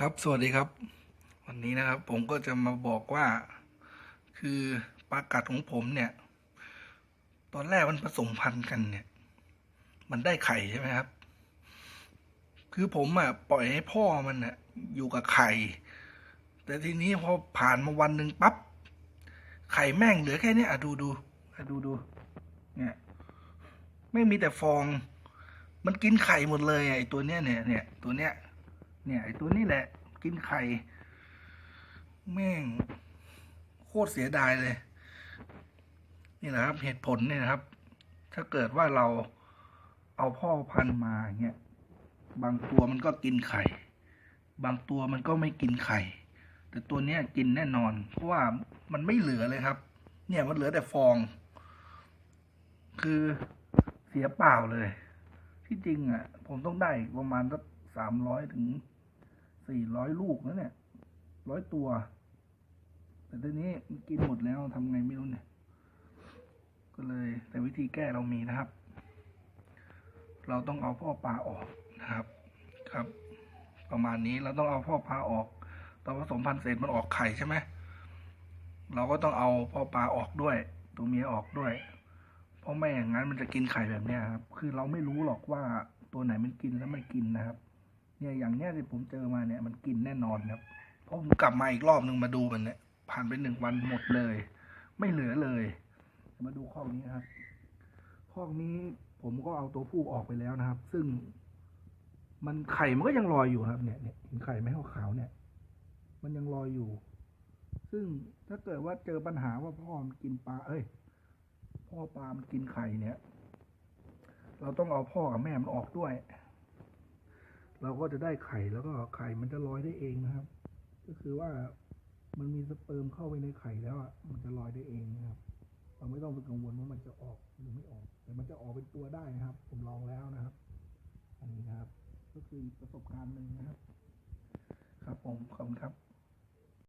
ครับสวัสดีครับ วันนี้นะครับผมก็จะมาบอกว่า คือปลากัดของผมเนี่ย ตอนแรกมันผสมพันธุ์กันเนี่ย มันได้ไข่ใช่ไหมครับ คือผมอะปล่อยให้พ่อมันอะอยู่กับไข่ แต่ทีนี้พอผ่านมาวันหนึ่งปั๊บไข่แม่งเหลือแค่นี้อะดูดูอะดูดูเนี่ยไม่มีแต่ฟอง มันกินไข่หมดเลยไอตัวเนี้ยเนี่ยเนี่ยตัวเนี้ย เนี่ยไอตัวนี้แหละ กินไข่ แม่ง โคตรเสียดายเลย นี่แหละครับ เหตุผลเนี่ยนะครับ ถ้าเกิดว่าเราเอาพ่อพันธุ์มาเงี้ยบางตัวมันก็กินไข่ บางตัวมันก็ไม่กินไข่ แต่ตัวเนี้ยกินแน่นอน เพราะว่ามันไม่เหลือเลยครับ เนี่ยมันเหลือแต่ฟอง คือเสียเปล่าเลย ที่จริงอะ ผมต้องได้ประมาณสักสามร้อยถึง สี่ร้อยลูกนะเนี่ยร้อยตัว แต่ทีนี้มันกินหมดแล้วทำไงไม่รู้เนี่ย ก็เลยแต่วิธีแก้เรามีนะครับ เราต้องเอาพ่อปลาออกนะครับครับ ประมาณนี้เราต้องเอาพ่อปลาออกตอนผสมพันธุ์เสร็จมันออกไข่ใช่ไหมเราก็ต้องเอาพ่อปลาออกด้วย ตัวเมียออกด้วย เพราะไม่อย่างนั้นมันจะกินไข่แบบเนี้ยครับ คือเราไม่รู้หรอกว่าตัวไหนมันกินแล้วไม่กินนะครับ เนี่ยอย่างเนี้ยที่ผมเจอมาเนี่ยมันกินแน่นอนครับเพราะผมกลับมาอีกรอบหนึ่งมาดูมันเนี่ยผ่านไปหนึ่งวันหมดเลย ไม่เหลือเลย มาดูข้อนี้ครับข้อนี้ผมก็เอาตัวผู้ออกไปแล้วนะครับ ซึ่ง มันไข่มันก็ยังลอยอยู่ครับ เนี่ยเนี่ยเห็นไข่ไหมขาวๆเนี่ย มันยังลอยอยู่ ซึ่งถ้าเกิดว่าเจอปัญหาว่าพ่อมันกินปลาเอ้ย พ่อปลามันกินไข่เนี่ย เราต้องเอาพ่อกับแม่มันออกด้วย เราก็จะได้ไข่แล้วก็ไข่มันจะลอยได้เองนะครับ ก็คือว่ามันมีสเปิร์มเข้าไปในไข่แล้วอะมันจะลอยได้เองนะครับ เราไม่ต้องไปกังวลว่ามันจะออกหรือไม่ออก แต่มันจะออกเป็นตัวได้นะครับ ผมลองแล้วนะครับ อันนี้นะครับ ก็คือประสบการณ์หนึ่งนะครับ ครับผมขอบคุณครับ